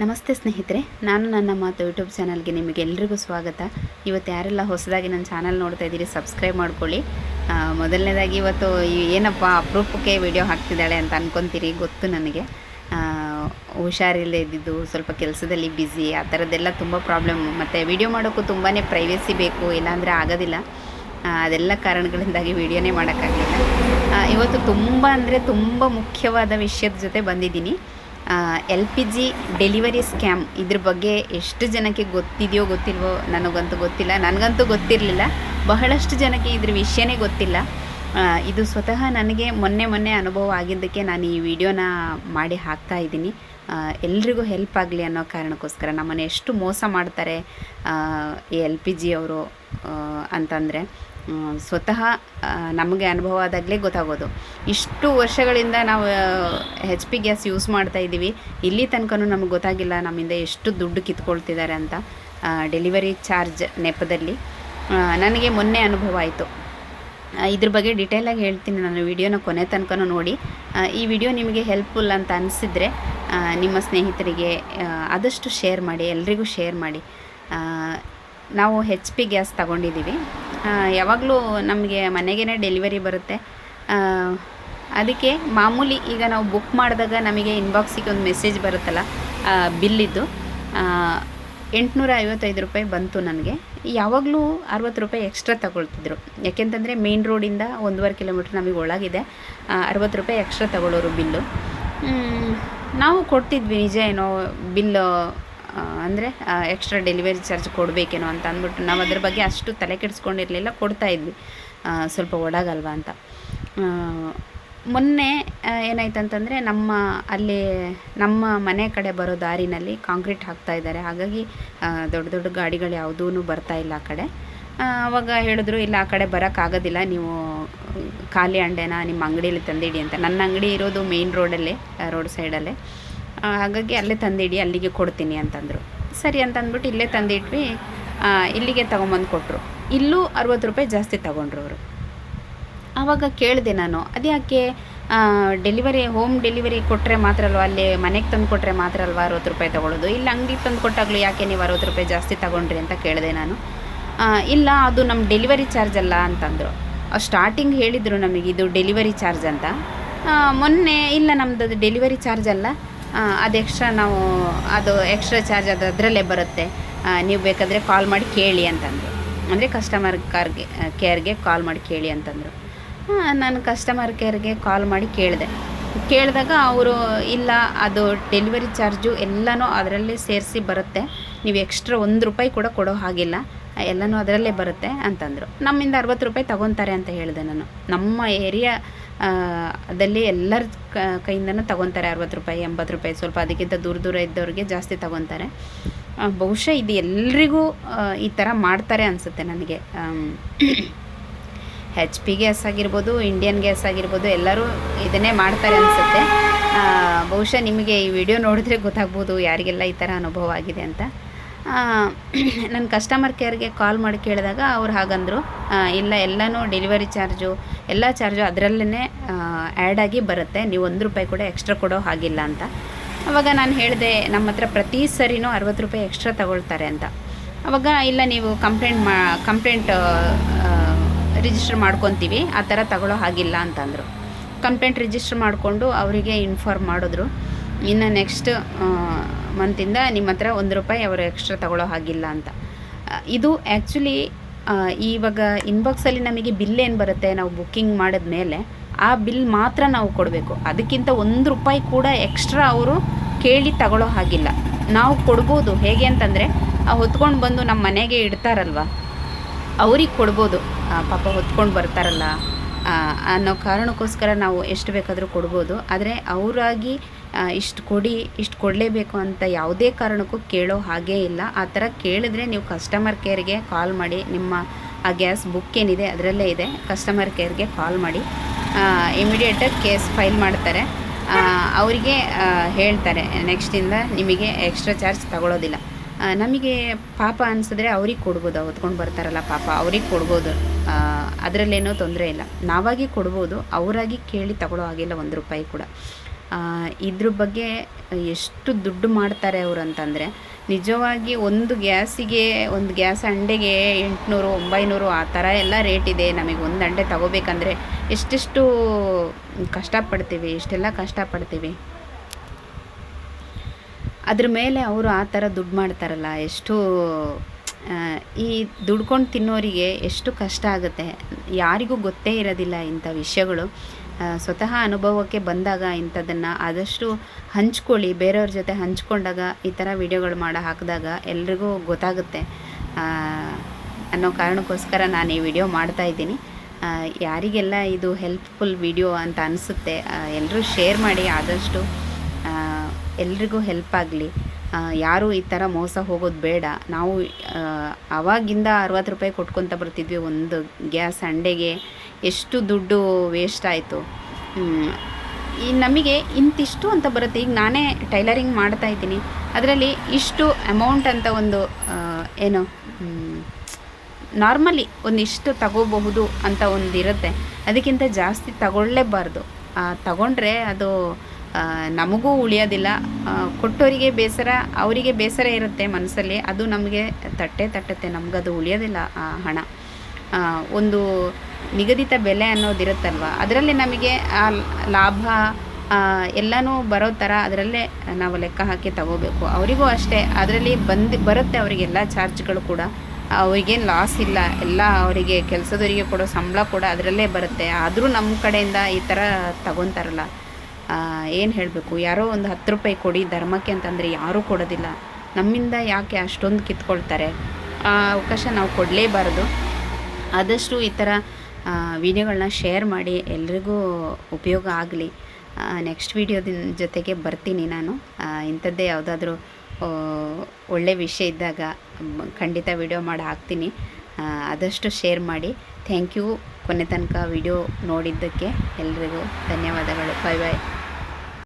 ನಮಸ್ತೆ ಸ್ನೇಹಿತರೆ, ನಾನು ನನ್ನ ಮಾತು ಯೂಟ್ಯೂಬ್ ಚಾನಲ್ಗೆ ನಿಮಗೆ ಎಲ್ರಿಗೂ ಸ್ವಾಗತ. ಇವತ್ತು ಯಾರೆಲ್ಲ ಹೊಸದಾಗಿ ನನ್ನ ಚಾನಲ್ ನೋಡ್ತಾ ಇದ್ದೀರಿ ಸಬ್ಸ್ಕ್ರೈಬ್ ಮಾಡ್ಕೊಳ್ಳಿ. ಮೊದಲನೇದಾಗಿ ಇವತ್ತು ಏನಪ್ಪ ಅಪರೂಪಕ್ಕೆ ವಿಡಿಯೋ ಹಾಕ್ತಿದ್ದಾಳೆ ಅಂತ ಅಂದ್ಕೊತೀರಿ ಗೊತ್ತು ನನಗೆ. ಹುಷಾರಿಲ್ಲದೆ ಇದ್ದಿದ್ದು, ಸ್ವಲ್ಪ ಕೆಲಸದಲ್ಲಿ ಬ್ಯುಸಿ ಆ ಥರದ್ದೆಲ್ಲ ತುಂಬ ಪ್ರಾಬ್ಲಮ್ ಮತ್ತು ವಿಡಿಯೋ ಮಾಡೋಕ್ಕೂ ತುಂಬಾ ಪ್ರೈವೇಸಿ ಬೇಕು, ಇಲ್ಲಾಂದರೆ ಆಗೋದಿಲ್ಲ. ಅದೆಲ್ಲ ಕಾರಣಗಳಿಂದಾಗಿ ವಿಡಿಯೋನೇ ಮಾಡೋಕ್ಕಾಗಲಿಲ್ಲ. ಇವತ್ತು ತುಂಬ ಅಂದರೆ ತುಂಬ ಮುಖ್ಯವಾದ ವಿಷಯದ ಜೊತೆ ಬಂದಿದ್ದೀನಿ. L P G delivery scam ಇದ್ರ ಬಗ್ಗೆ ಎಷ್ಟು ಜನಕ್ಕೆ ಗೊತ್ತಿದೆಯೋ ಗೊತ್ತಿಲ್ವೋ ನನಗಂತೂ ಗೊತ್ತಿಲ್ಲ, ನನಗಂತೂ ಗೊತ್ತಿರಲಿಲ್ಲ. ಬಹಳಷ್ಟು ಜನಕ್ಕೆ ಇದ್ರ ವಿಷಯನೇ ಗೊತ್ತಿಲ್ಲ. ಇದು ಸ್ವತಃ ನನಗೆ ಮೊನ್ನೆ ಮೊನ್ನೆ ಅನುಭವ ಆಗಿದ್ದಕ್ಕೆ ನಾನು ಈ ವಿಡಿಯೋನ ಮಾಡಿ ಹಾಕ್ತಾ ಇದ್ದೀನಿ. ಎಲ್ರಿಗೂ ಹೆಲ್ಪ್ ಆಗಲಿ ಅನ್ನೋ ಕಾರಣಕ್ಕೋಸ್ಕರ ನಮ್ಮನ್ನು ಎಷ್ಟು ಮೋಸ ಮಾಡ್ತಾರೆ ಎಲ್ ಪಿ ಜಿ ಅವರು ಅಂತಂದರೆ ಸ್ವತಃ ನಮಗೆ ಅನುಭವ ಆದಾಗಲೇ ಗೊತ್ತಾಗೋದು. ಇಷ್ಟು ವರ್ಷಗಳಿಂದ ನಾವು ಹೆಚ್ ಪಿ ಗ್ಯಾಸ್ ಯೂಸ್ ಮಾಡ್ತಾ ಇದ್ದೀವಿ. ಇಲ್ಲಿ ತನಕನೂ ನಮಗೆ ಗೊತ್ತಾಗಿಲ್ಲ ನಮ್ಮಿಂದ ಎಷ್ಟು ದುಡ್ಡು ಕಿತ್ಕೊಳ್ತಿದ್ದಾರೆ ಅಂತ. ಡೆಲಿವರಿ ಚಾರ್ಜ್ ನೆಪದಲ್ಲಿ. ನನಗೆ ಮೊನ್ನೆ ಅನುಭವ ಆಯಿತು. ಇದ್ರ ಬಗ್ಗೆ ಡಿಟೇಲಾಗಿ ಹೇಳ್ತೀನಿ. ನಾನು ವಿಡಿಯೋನ ಕೊನೆ ತನಕ ನೋಡಿ. ಈ ವಿಡಿಯೋ ನಿಮಗೆ ಹೆಲ್ಪ್ಫುಲ್ ಅಂತ ಅನಿಸಿದರೆ ನಿಮ್ಮ ಸ್ನೇಹಿತರಿಗೆ ಆದಷ್ಟು ಶೇರ್ ಮಾಡಿ, ಎಲ್ರಿಗೂ ಶೇರ್ ಮಾಡಿ. ನಾವು ಹೆಚ್ ಪಿ ಗ್ಯಾಸ್ ತಗೊಂಡಿದ್ದೀವಿ. ಯಾವಾಗಲೂ ನಮಗೆ ಮನೆಗೇ ಡೆಲಿವರಿ ಬರುತ್ತೆ. ಅದಕ್ಕೆ ಮಾಮೂಲಿ ಈಗ ನಾವು ಬುಕ್ ಮಾಡಿದಾಗ ನಮಗೆ ಇನ್ಬಾಕ್ಸಿಗೆ ಒಂದು ಮೆಸೇಜ್ ಬರುತ್ತಲ್ಲ ಬಿಲ್ಲಿದ್ದು ಎಂಟುನೂರ ಐವತ್ತೈದು ರೂಪಾಯಿ ಬಂತು ನನಗೆ. ಯಾವಾಗಲೂ ಅರವತ್ತು ರೂಪಾಯಿ ಎಕ್ಸ್ಟ್ರಾ ತಗೊಳ್ತಿದ್ರು. ಯಾಕೆಂತಂದರೆ ಮೇನ್ ರೋಡಿಂದ ಒಂದೂವರೆ ಕಿಲೋಮೀಟ್ರ್ ನಮಗೆ ಒಳಗಿದೆ. ಅರವತ್ತು ರೂಪಾಯಿ ಎಕ್ಸ್ಟ್ರಾ ತಗೊಳ್ಳೋರು ಬಿಲ್ಲು ನಾವು ಕೊಡ್ತಿದ್ವಿ ನಿಜ ಏನೋ ಬಿಲ್ಲು ಅಂದರೆ ಎಕ್ಸ್ಟ್ರಾ ಡೆಲಿವರಿ ಚಾರ್ಜ್ ಕೊಡಬೇಕೇನೋ ಅಂತ ಅಂದ್ಬಿಟ್ಟು ನಾವು ಅದ್ರ ಬಗ್ಗೆ ಅಷ್ಟು ತಲೆ ಕೆಡಿಸ್ಕೊಂಡಿರಲಿಲ್ಲ, ಕೊಡ್ತಾ ಇದ್ವಿ. ಸ್ವಲ್ಪ ಒಡಗಲ್ವಾ ಅಂತ. ಮೊನ್ನೆ ಏನಾಯ್ತು ಏನಾಯ್ತಂತಂದರೆ ನಮ್ಮ ಅಲ್ಲಿ, ನಮ್ಮ ಮನೆ ಕಡೆ ಬರೋ ದಾರಿನಲ್ಲಿ ಕಾಂಕ್ರೀಟ್ ಹಾಕ್ತಾ ಇದ್ದಾರೆ. ಹಾಗಾಗಿ ದೊಡ್ಡ ದೊಡ್ಡ ಗಾಡಿಗಳು ಯಾವುದೂ ಬರ್ತಾ ಇಲ್ಲ ಆ ಕಡೆ. ಅವಾಗ ಹೇಳಿದ್ರು, ಇಲ್ಲ, ಆ ಕಡೆ ಬರೋಕ್ಕಾಗೋದಿಲ್ಲ. ನೀವು ಖಾಲಿ ಅಂಡೆನ, ನಿಮ್ಮ ಅಂಗಡಿಯಲ್ಲಿ ತಂದಿಡಿ ಅಂತ. ನನ್ನ ಅಂಗಡಿ ಇರೋದು ಮೇಯ್ನ್ ರೋಡಲ್ಲೇ ರೋಡ್ ಸೈಡಲ್ಲೇ ಹಾಗಾಗಿ ಅಲ್ಲೇ ತಂದಿಡಿ, ಅಲ್ಲಿಗೆ ಕೊಡ್ತೀನಿ ಅಂತಂದರು. ಸರಿ ಅಂತಂದ್ಬಿಟ್ಟು ಇಲ್ಲೇ ತಂದಿಟ್ವಿ. ಇಲ್ಲಿಗೆ ತೊಗೊಂಬಂದು ಕೊಟ್ಟರು ಇಲ್ಲೂ ಅರುವತ್ತು ರೂಪಾಯಿ ಜಾಸ್ತಿ ತೊಗೊಂಡ್ರು ಅವರು. ಆವಾಗ ಕೇಳಿದೆ ನಾನು, ಅದ್ಯಾಕೆ? ಡೆಲಿವರಿ ಹೋಮ್ ಡೆಲಿವರಿ ಕೊಟ್ಟರೆ ಮಾತ್ರ ಅಲ್ವಾ? ಅಲ್ಲಿ ಮನೆಗೆ ತಂದು ಕೊಟ್ಟರೆ ಮಾತ್ರ ಅಲ್ವಾ ಅರವತ್ತು ರೂಪಾಯಿ ತೊಗೊಳ್ಳೋದು ಇಲ್ಲಿ ಅಂಗಡಿಗೆ ತಂದು ಕೊಟ್ಟಾಗಲೂ ಯಾಕೆ ನೀವು ಅರವತ್ತು ರೂಪಾಯಿ ಜಾಸ್ತಿ ತೊಗೊಂಡ್ರಿ ಅಂತ ಕೇಳಿದೆ ನಾನು. ಇಲ್ಲ, ಅದು ನಮ್ಮ ಡೆಲಿವರಿ ಚಾರ್ಜ್ ಅಲ್ಲ ಅಂತಂದರು. ಸ್ಟಾರ್ಟಿಂಗ್ ಹೇಳಿದರು ನಮಗೆ ಇದು ಡೆಲಿವರಿ ಚಾರ್ಜ್ ಅಂತ. ಮೊನ್ನೆ, ಇಲ್ಲ ನಮ್ಮದು ಡೆಲಿವರಿ ಚಾರ್ಜ್ ಅಲ್ಲ. ಅದು ಎಕ್ಸ್ಟ್ರಾ ನಾವು ಅದು ಎಕ್ಸ್ಟ್ರಾ ಚಾರ್ಜ್ ಅದು ಅದರಲ್ಲೇ ಬರುತ್ತೆ. ನೀವು ಬೇಕಾದರೆ ಕಾಲ್ ಮಾಡಿ ಕೇಳಿ ಅಂತಂದರು. ಅಂದರೆ ಕಸ್ಟಮರ್ ಕಾರ್ಗೆ ಕೇರ್ಗೆ ಕಾಲ್ ಮಾಡಿ ಕೇಳಿ ಅಂತಂದರು. ನಾನು ಕಸ್ಟಮರ್ ಕೇರ್ಗೆ ಕಾಲ್ ಮಾಡಿ ಕೇಳಿದೆ. ಕೇಳಿದಾಗ ಅವರು, ಇಲ್ಲ, ಅದು ಡೆಲಿವರಿ ಚಾರ್ಜು ಎಲ್ಲನೂ ಅದರಲ್ಲೇ ಸೇರಿಸಿ ಬರುತ್ತೆ. ನೀವು ಎಕ್ಸ್ಟ್ರಾ ಒಂದು ರೂಪಾಯಿ ಕೂಡ ಕೊಡೋ ಹಾಗಿಲ್ಲ. ಎಲ್ಲನೂ ಅದರಲ್ಲೇ ಬರುತ್ತೆ ಅಂತಂದರು. ನಮ್ಮಿಂದ ಅರವತ್ತು ರೂಪಾಯಿ ತಗೊತಾರೆ ಅಂತ ಹೇಳಿದೆ ನಾನು. ನಮ್ಮ ಏರಿಯಾ ಅದಲ್ಲಿ ಎಲ್ಲರ ಕೈಯಿಂದನೂ ತೊಗೊತಾರೆ ಅರವತ್ತು ರೂಪಾಯಿ, ಎಂಬತ್ತು ರೂಪಾಯಿ. ಸ್ವಲ್ಪ ಅದಕ್ಕಿಂತ ದೂರ ದೂರ ಇದ್ದವ್ರಿಗೆ ಜಾಸ್ತಿ ತೊಗೊತಾರೆ. ಬಹುಶಃ ಇದು ಎಲ್ರಿಗೂ ಈ ಥರ ಮಾಡ್ತಾರೆ ಅನಿಸುತ್ತೆ ನನಗೆ. ಹೆಚ್ ಪಿ ಗ್ಯಾಸ್ ಆಗಿರ್ಬೋದು ಇಂಡಿಯನ್ ಗ್ಯಾಸ್ ಆಗಿರ್ಬೋದು, ಎಲ್ಲರೂ ಇದನ್ನೇ ಮಾಡ್ತಾರೆ ಅನಿಸುತ್ತೆ. ಬಹುಶಃ ನಿಮಗೆ ಈ ವಿಡಿಯೋ ನೋಡಿದ್ರೆ ಗೊತ್ತಾಗ್ಬೋದು ಯಾರಿಗೆಲ್ಲ ಈ ಥರ ಅನುಭವ ಆಗಿದೆ ಅಂತ. ನನ್ನ ಕಸ್ಟಮರ್ ಕೇರ್ಗೆ ಕಾಲ್ ಮಾಡಿ ಕೇಳಿದಾಗ ಅವ್ರು ಹಾಗಂದರು. ಇಲ್ಲ, ಎಲ್ಲನೂ ಡೆಲಿವರಿ ಚಾರ್ಜು ಎಲ್ಲ ಚಾರ್ಜು ಅದರಲ್ಲೇ ಆ್ಯಡ್ ಆಗಿ ಬರುತ್ತೆ. ನೀವು ಒಂದು ರೂಪಾಯಿ ಕೂಡ ಎಕ್ಸ್ಟ್ರಾ ಕೊಡೋ ಹಾಗಿಲ್ಲ ಅಂತ. ಅವಾಗ ನಾನು ಹೇಳಿದೆ, ನಮ್ಮ ಹತ್ರ ಪ್ರತಿ ಸರಿನೂ ಅರವತ್ತು ರೂಪಾಯಿ ಎಕ್ಸ್ಟ್ರಾ ತಗೊಳ್ತಾರೆ ಅಂತ. ಅವಾಗ, ಇಲ್ಲ, ನೀವು ಕಂಪ್ಲೇಂಟ್ ಮಾ ಕಂಪ್ಲೇಂಟ್ ರಿಜಿಸ್ಟರ್ ಮಾಡ್ಕೊತೀವಿ. ಆ ಥರ ತಗೊಳ್ಳೋ ಹಾಗಿಲ್ಲ ಅಂತಂದರು. ಕಂಪ್ಲೇಂಟ್ ರಿಜಿಸ್ಟರ್ ಮಾಡಿಕೊಂಡು ಅವರಿಗೆ ಇನ್ಫಾರ್ಮ್ ಮಾಡಿದ್ರು. ಇನ್ನು ನೆಕ್ಸ್ಟ್ ಮಂತಿಂದ ನಿಮ್ಮ ಹತ್ರ ಒಂದು ರೂಪಾಯಿ ಅವರು ಎಕ್ಸ್ಟ್ರಾ ತಗೊಳ್ಳೋ ಹಾಗಿಲ್ಲ ಅಂತ. ಇದು ಆ್ಯಕ್ಚುಲಿ ಇವಾಗ ಇನ್ಬಾಕ್ಸಲ್ಲಿ ನಮಗೆ ಬಿಲ್ ಏನು ಬರುತ್ತೆ ನಾವು ಬುಕ್ಕಿಂಗ್ ಮಾಡಿದ ಮೇಲೆ, ಆ ಬಿಲ್ ಮಾತ್ರ ನಾವು ಕೊಡಬೇಕು. ಅದಕ್ಕಿಂತ ಒಂದು ರೂಪಾಯಿ ಕೂಡ ಎಕ್ಸ್ಟ್ರಾ ಅವರು ಕೇಳಿ ತಗೊಳ್ಳೋ ಹಾಗಿಲ್ಲ. ನಾವು ಕೊಡ್ಬೋದು. ಹೇಗೆ ಅಂತಂದರೆ ಹೊತ್ಕೊಂಡು ಬಂದು ನಮ್ಮ ಮನೆಗೆ ಇಡ್ತಾರಲ್ವ? ಅವ್ರಿಗೆ ಕೊಡ್ಬೋದು. ಪಾಪ ಹೊತ್ಕೊಂಡು ಬರ್ತಾರಲ್ಲ. ಅನ್ನೋ ಕಾರಣಕ್ಕೋಸ್ಕರ ನಾವು ಎಷ್ಟು ಬೇಕಾದರೂ ಕೊಡ್ಬೋದು. ಆದರೆ, ಅವರಾಗಿ ಇಷ್ಟು ಕೊಡಿ, ಇಷ್ಟು ಕೊಡಲೇಬೇಕು ಅಂತ ಯಾವುದೇ ಕಾರಣಕ್ಕೂ ಕೇಳೋ ಹಾಗೇ ಇಲ್ಲ. ಆ ಥರ ಕೇಳಿದ್ರೆ ನೀವು ಕಸ್ಟಮರ್ ಕೇರ್ಗೆ ಕಾಲ್ ಮಾಡಿ. ನಿಮ್ಮ, ಆ ಗ್ಯಾಸ್ ಬುಕ್ ಏನಿದೆ ಅದರಲ್ಲೇ ಇದೆ. ಕಸ್ಟಮರ್ ಕೇರ್ಗೆ ಕಾಲ್ ಮಾಡಿ. ಇಮಿಡಿಯೇಟಾಗಿ ಕೇಸ್ ಫೈಲ್ ಮಾಡ್ತಾರೆ. ಅವರಿಗೆ ಹೇಳ್ತಾರೆ. ನೆಕ್ಸ್ಟಿಂದ ನಿಮಗೆ ಎಕ್ಸ್ಟ್ರಾ ಚಾರ್ಜ್ ತಗೊಳ್ಳೋದಿಲ್ಲ ನಮಗೆ ಪಾಪ ಅನಿಸಿದ್ರೆ ಅವ್ರಿಗೆ ಕೊಡ್ಬೋದು. ಹೊತ್ಕೊಂಡು ಬರ್ತಾರಲ್ಲ ಪಾಪ, ಅವ್ರಿಗೆ ಕೊಡ್ಬೋದು. ಅದರಲ್ಲೇನೂ ತೊಂದರೆ ಇಲ್ಲ. ನಾವಾಗಿ ಕೊಡ್ಬೋದು. ಅವರಾಗಿ ಕೇಳಿ ತಗೊಳ್ಳೋ ಹಾಗಿಲ್ಲ ಒಂದು ರೂಪಾಯಿ ಕೂಡ. ಇದ್ರ ಬಗ್ಗೆ ಎಷ್ಟು ದುಡ್ಡು ಮಾಡ್ತಾರೆ ಅವರು ಅಂತಂದರೆ, ನಿಜವಾಗಿ ಒಂದು ಗ್ಯಾಸಿಗೆ, ಒಂದು ಗ್ಯಾಸ್ ಅಂಡೆಗೆ ಎಂಟುನೂರು, ಒಂಬೈನೂರು ಆ ಥರ ಎಲ್ಲ ರೇಟ್ ಇದೆ. ನಮಗೆ ಒಂದು ಅಂಡೆ ತಗೋಬೇಕಂದ್ರೆ ಎಷ್ಟೆಷ್ಟು ಕಷ್ಟಪಡ್ತೀವಿ, ಇಷ್ಟೆಲ್ಲ ಕಷ್ಟಪಡ್ತೀವಿ? ಅದ್ರ ಮೇಲೆ ಅವರು ಆ ಥರ ದುಡ್ಡು ಮಾಡ್ತಾರಲ್ಲ, ಎಷ್ಟು ಈ ದುಡ್ಕೊಂಡು ತಿನ್ನೋರಿಗೆ ಎಷ್ಟು ಕಷ್ಟ ಆಗುತ್ತೆ? ಯಾರಿಗೂ ಗೊತ್ತೇ ಇರೋದಿಲ್ಲ ಇಂಥ ವಿಷಯಗಳು. ಸ್ವತಃ ಅನುಭವಕ್ಕೆ ಬಂದಾಗ ಇಂಥದ್ದನ್ನು ಆದಷ್ಟು ಹಂಚ್ಕೊಳ್ಳಿ. ಬೇರೆಯವ್ರ ಜೊತೆ ಹಂಚ್ಕೊಂಡಾಗ ಈ ಥರ ವಿಡಿಯೋಗಳು ಮಾಡೋ ಹಾಕಿದಾಗ ಎಲ್ರಿಗೂ ಗೊತ್ತಾಗುತ್ತೆ. ಅನ್ನೋ ಕಾರಣಕ್ಕೋಸ್ಕರ ನಾನು ಈ ವಿಡಿಯೋ ಮಾಡ್ತಾ ಆ, ಯಾರಿಗೆಲ್ಲ ಇದು ಹೆಲ್ಪ್ಫುಲ್ ವಿಡಿಯೋ ಅಂತ ಅನಿಸುತ್ತೆ ಎಲ್ಲರೂ ಶೇರ್ ಮಾಡಿ ಆದಷ್ಟು ಎಲ್ರಿಗೂ ಹೆಲ್ಪ್ ಆಗಲಿ. ಯಾರೂ ಈ ಥರ ಮೋಸ ಹೋಗೋದು ಬೇಡ. ನಾವು ಆವಾಗಿಂದ ಅರವತ್ತು ರೂಪಾಯಿ ಕೊಟ್ಕೊತ ಬರ್ತಿದ್ವಿ ಒಂದು ಗ್ಯಾಸ್ ಅಂಡೆಗೆ. ಎಷ್ಟು ದುಡ್ಡು ವೇಸ್ಟ್ ಆಯಿತು. ಈ ನಮಗೆ ಇಂತಿಷ್ಟು ಅಂತ ಬರುತ್ತೆ. ಈಗ ನಾನೇ ಟೈಲರಿಂಗ್ ಮಾಡ್ತಾ ಇದ್ದೀನಿ. ಅದರಲ್ಲಿ ಇಷ್ಟು ಅಮೌಂಟ್ ಅಂತ ಒಂದು ಏನು ನಾರ್ಮಲಿ ಒಂದಿಷ್ಟು ತಗೋಬಹುದು ಅಂತ ಒಂದು ಇರುತ್ತೆ ಅದಕ್ಕಿಂತ ಜಾಸ್ತಿ ತಗೊಳ್ಳೇಬಾರ್ದು. ತಗೊಂಡ್ರೆ ಅದು ನಮಗೂ ಉಳಿಯೋದಿಲ್ಲ. ಕೊಟ್ಟವರಿಗೆ ಬೇಸರ, ಅವರಿಗೆ ಬೇಸರ ಇರುತ್ತೆ ಮನಸ್ಸಲ್ಲಿ. ಅದು ನಮಗೆ ತಟ್ಟೆ ತಟ್ಟುತ್ತೆ. ನಮಗದು ಉಳಿಯೋದಿಲ್ಲ, ಆ, ಹಣ. ಒಂದು ನಿಗದಿತ ಬೆಲೆ ಅನ್ನೋದಿರುತ್ತಲ್ವ ಅದರಲ್ಲಿ ನಮಗೆ, ಆ, ಲಾಭ ಎಲ್ಲನೂ ಬರೋ ಥರ ಅದರಲ್ಲೇ ನಾವು ಲೆಕ್ಕ ಹಾಕಿ ತಗೋಬೇಕು. ಅವರಿಗೂ ಅಷ್ಟೇ. ಅದರಲ್ಲಿ ಬಂದು, ಬರುತ್ತೆ ಅವರಿಗೆಲ್ಲ ಚಾರ್ಜ್ಗಳು ಕೂಡ. ಅವರಿಗೇನು ಲಾಸ್ ಇಲ್ಲ. ಎಲ್ಲ ಅವರಿಗೆ ಕೆಲಸದವರಿಗೆ ಕೊಡೋ ಸಂಬಳ ಕೂಡ ಅದರಲ್ಲೇ ಬರುತ್ತೆ. ಆದರೂ ನಮ್ಮ ಕಡೆಯಿಂದ ಈ ಥರ ತಗೊತಾರಲ್ಲ. ಏನು ಹೇಳಬೇಕು? ಯಾರೋ ಒಂದು ಹತ್ತು ರೂಪಾಯಿ ಕೊಡಿ, ಧರ್ಮಕ್ಕೆ ಅಂತಂದರೆ ಯಾರೂ ಕೊಡೋದಿಲ್ಲ. ನಮ್ಮಿಂದ ಯಾಕೆ ಅಷ್ಟೊಂದು ಕಿತ್ಕೊಳ್ತಾರೆ? ಆ, ಅವಕಾಶ ನಾವು ಕೊಡಲೇಬಾರದು. ಆದಷ್ಟು ಈ ಥರ ವಿಡಿಯೋಗಳನ್ನ ಶೇರ್ ಮಾಡಿ, ಎಲ್ರಿಗೂ ಉಪಯೋಗ ಆಗಲಿ. ನೆಕ್ಸ್ಟ್ ವಿಡಿಯೋದಿನ ಜೊತೆಗೆ ಬರ್ತೀನಿ ನಾನು. ಇಂಥದ್ದೇ ಯಾವುದಾದ್ರೂ ಒಳ್ಳೆ ವಿಷಯ ಇದ್ದಾಗ ಖಂಡಿತ ವಿಡಿಯೋ ಮಾಡಿ ಹಾಕ್ತೀನಿ. ಆದಷ್ಟು ಶೇರ್ ಮಾಡಿ. ಥ್ಯಾಂಕ್ ಯು ಕೊನೆ ತನಕ ವಿಡಿಯೋ ನೋಡಿದ್ದಕ್ಕೆ ಎಲ್ರಿಗೂ ಧನ್ಯವಾದಗಳು. ಬಾಯ್ ಬಾಯ್.